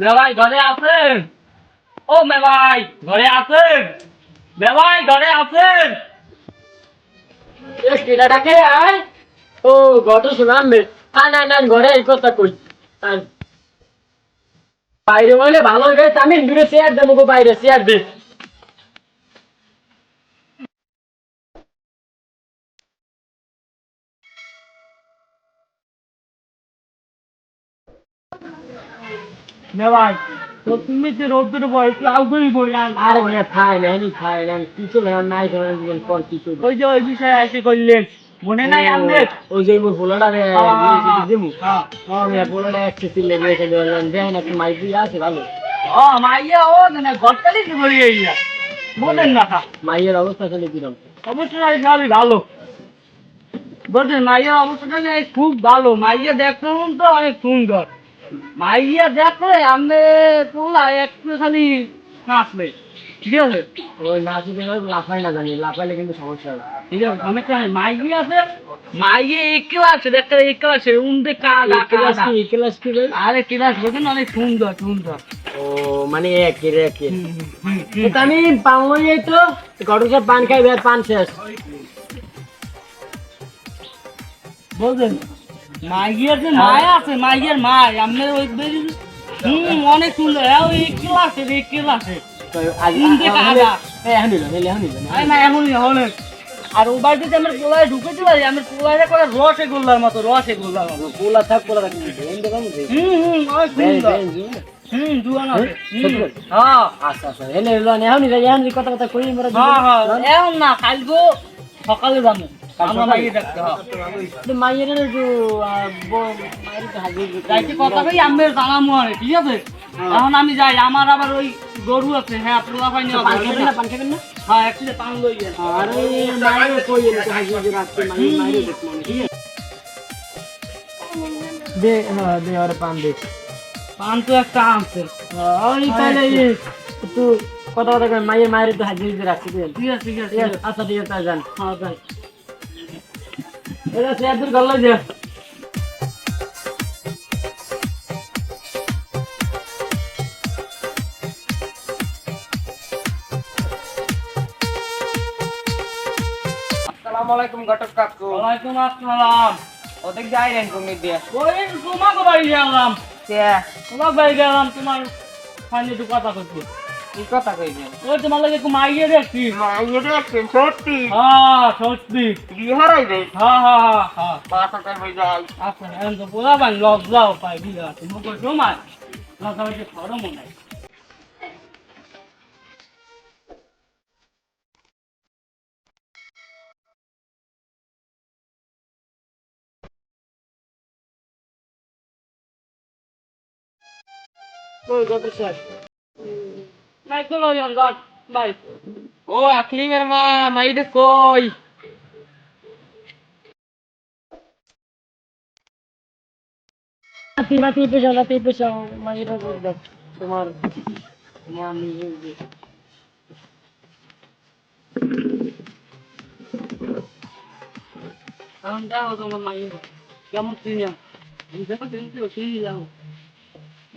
বেবাই ঘরে আছেন? ও মেবাই, ঘরে আছেন? বেবাই ঘরে আছেন? এ কেডাটাকে আয়। ও, গত শুনাম। আন আন আন ঘরে এই কথা কই। আন বাইরে বলে ভালো হয়ে গেছে, আমি দূরে চেয়ার দেবো বাইরে চেয়ার দে। মেবাই তো তুমি যে রোদ্দুর বই লাউগুই বই আরে মেয়ে খাই না এনি খাই না কিছু না নাই করে দিবেন পর কিছু ওই যে ওই বিষয়ে এসে করলেন মনে নাই আমাদের ওই যে মোর পোলাটা রে হ্যাঁ, দিমু। হ্যাঁ। ও মেয়ে একটু সিলে রেখে দিলেন দেন একটু মাইপি আছে ভালো। ও মাইয়া ও না গতকালই কি বলি এইয়া বলেন না মাইয়ের অবস্থা খালি কিরম? অবশ্যই ভালো ভালো। বলছেন মাইয়ার অবস্থাটা খুব ভালো। মাইয়া দেখুন তো অনেক সুন্দর। মাইয়া দেখলে আমি তোলা একটু খালি নাচবে ঠিক আছে? ওই নাচি লাফাই না জানি লাফাইলে কিন্তু সমস্যা হবে ঠিক আছে আছে মাইয়া এক ক্লাসে দেখতে এক ক্লাসে উনতে কালা ক্লাস কি ক্লাস কি আরে ক্লাস দেখেন অনেক সুন্দর সুন্দর। ও মানে একই রে একই। তো আমি পাওয়াই এই তো। গটকে পান খাই বের পান শেষ। বলছেন? মাইয়ার যে মায়া আছে মাইয়ার মায়। আপনার ওই হুম অনেক সুন্দর। হ্যাঁ ওই ক্লাসে ক্লাসে আরে ও বাড়িতে আমার পোলায় ঢুকেছিল আমার পোলায় করে রসে গোল্লার মতো রসে গোল্লার মতো। পোলা থাক পোলা থাক হুম হুম অনেক সুন্দর। হুম জুয়ান আছে। হুম, হ্যাঁ। আচ্ছা আচ্ছা এনে এলো এখন এখন কথা কথা কই হ্যাঁ হ্যাঁ এখন না কালকে সকালে যাব। হ্যাঁ। এখন আমি যাই আমার আবার ওই গরু আছে হ্যাঁ পোলা পাইনি পান না পান খাবেন না? হ্যাঁ পান লই কই রাখতে ঠিক আছে? দে হ্যাঁ দে আরে পান দে। পান তো একটা আনছে। ওই তাহলে একটু কথা কথা কই মায়ের তো হাজির যে রাখতে ঠিক আছে? ঠিক আছে আচ্ছা ঠিক আছে যান। হ্যাঁ এটা সে দূর গল্ল যে আসসালামু আলাইকুম ঘটক কাকু ওয়ালাইকুম আসসালাম ওদিক যাইলেন তুমি দিয়ে ওই তোমাকে বাড়ি গেলাম কে তোমার বাড়ি গেলাম তোমার ফাইনে একটু কথা করছি কি কথা কইবেন ওই তোমার লাগে মাইয়ে দেখছি। মাইয়ে দেখছেন সত্যি? হ্যাঁ সত্যি। বিয়ে হারাইবে হ্যাঁ হ্যাঁ হ্যাঁ হ্যাঁ। বাসা টাইমে যাই আচ্ছা এখন তো বলা পাই লজ্জাও পাই বুঝতে পারছি মুখের সময় লজ্জা হচ্ছে খরম নাই। কই কত স্যার নাই চলো যান যান বাই ও আকলিমের মা মাইরে কই রাতি রাতি পেশা রাতি পেশা মাইরা দেখ তোমার তোমার নিজের যে এখন দেখো তোমার মাইয়ে কেমন চিনিয়া দেখো চিনতে চিনি যাও ও, দেখি তো। হুম যাও তোমার এ মাই কি বলল তো ভাই হ্যাঁ ভাই বলছি মাই তো কথাই কইলা মাই কি আগে তো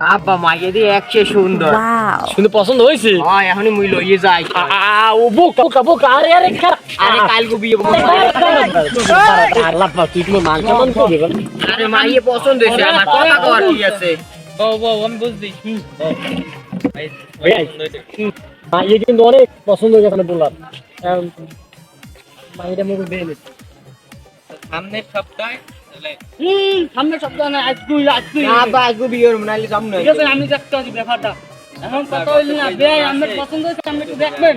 আব্বা মাইয়ে দিয়ে একচে সুন্দর শুনে পছন্দ হয়েছে হয় এখনই মুই লইয়ে যাই ও বোকা বোকা বোকা আরে আরে আরে কালকে বিয়ে করব। আল্লাহ তুই তুমি মান সম্মান করবি আরে মাইয়ে পছন্দ হয়েছে আমার কথা কওয়ার কি আছে মাইয়ে কিন্তু অনেক পছন্দ হয়েছে এখানে বললাম মাইয়েটা মুখ বেয়ে সামনের সপ্তাহে হুম সামনে সপ্তাহ না আজ তুই আজ তুই না আব্বা আজকে বিয়ে করব নাহলে যাব না ঠিক আছে আমি দেখতে আছি ব্যাপারটা। এখন কথা হইলি না বে আমার পছন্দ হচ্ছে আপনি একটু দেখবেন।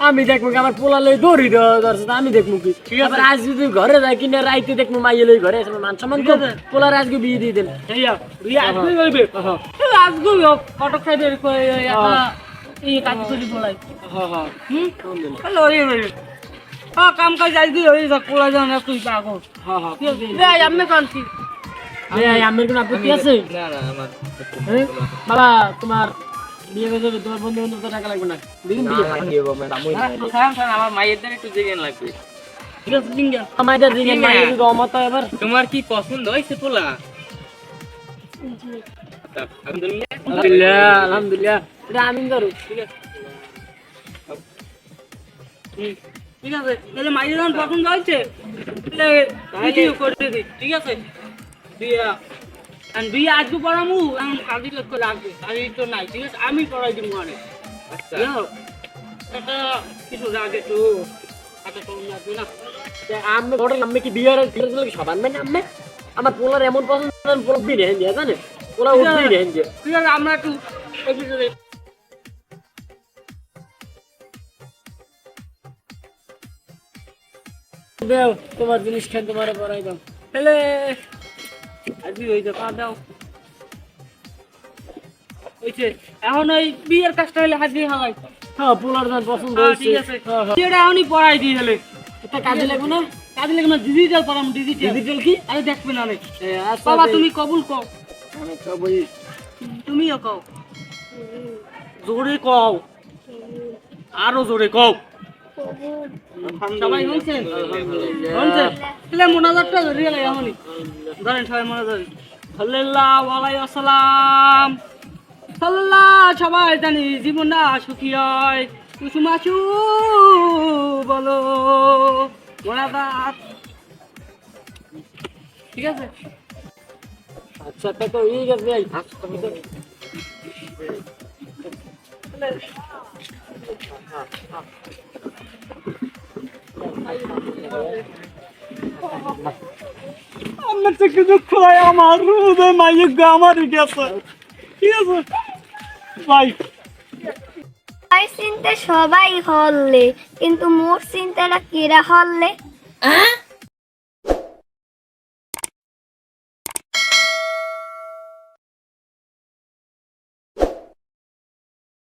আমি দেখব কি আমার পোলা লই দৌড়ি ধরছে আমি দেখব কি। ঠিক আছে। আজ যদি ঘরে যাই কিনা রাইতে দেখব মাইয়ে লই ঘরে আসলে মান সম্মান কম পোলার আজকে বিয়ে দিয়ে দেন আজকে ফটো খাইবে এই কাজ করি বলাই হ্যাঁ হ্যাঁ হুম? রে হ্যাঁ কাম কাজ আজকে হয়ে যাক পোলা যান একটু পাগল হ্যাঁ হ্যাঁ। রে আমি কান্তি এই আমার কোনো আপত্তি আছে? না না আমার হ্যাঁ? বাবা তোমার বিয়ে করে দেবে তোমার বন্ধু বান্ধব টাকা লাগবে না? দিন বিয়ে। আমার মায়ের দ্বারা একটু জেগেন লাগবে। ঠিক আছে জিঙ্গা আমাদের দিনে হয় এবার। তোমার কি পছন্দ হয়েছে পোলা? আলহামদুলিল্লাহ। আলহামদুলিল্লাহ আলহামদুলিল্লাহ। এটা আমিন ধরো ঠিক আছে। ঠিক আছে? তাহলে মাইয়ে যখন পছন্দ হয়েছে তাহলে করে দিই ঠিক আছে? বিয়া। আর বিয়ে আজকে পড়ামু এখন কাজী লোক লাগবে কাজী তো নাই ঠিক আছে? আমি পড়াই দিব অনেক আচ্ছা। কিছু লাগে তো আমি কি বিয়ের সবার মানে আমি আমার পোলার এমন পছন্দ আমি পোলা বিয়ে নেন দিয়া জানে পোলা উঠবি নেন দিয়া ঠিক আছে আমরা একটু দাও তোমার জিনিস খেয়ে তোমার পরাই দাও। দেখা দাও। এখন ওই বিয়ের কাজটা হলে হ্যাঁ পোলার দান পছন্দ হ্যাঁ, হয়েছে। ঠিক আছে। হ্যাঁ, হ্যাঁ। এখনই দিয়ে হলে। এটা কাজে লাগবে না? কাজে লাগে না ডিজিটাল ডিজিটাল ডিজিটাল কি? আরে দেখবে না রে আচ্ছা বাবা তুমি কবুল কও। আমি তুমিও কও। জোরে কও। আরও জোরে কও। সবাই শুনছেন? শুনছেন? তাহলে মোনাজারটা ধরিয়ে লাগে এখনই ধরেন সবাই মোনাজার। সাল্লাল্লাহু আলাইহি আসসালাম সবাই জানি জীবন না সুখী হয়। কুসুমাচু বলো। মোনাজার ঠিক আছে? আচ্ছা তা তুমি তো আমার থেকে দুঃখ হয় আমার হৃদয় মাইয়ে আমারই গেছে। ঠিক আছে? ভাই। আর চিনতে সবাই হললে কিন্তু মোর চিন্তাটা কেরা হললে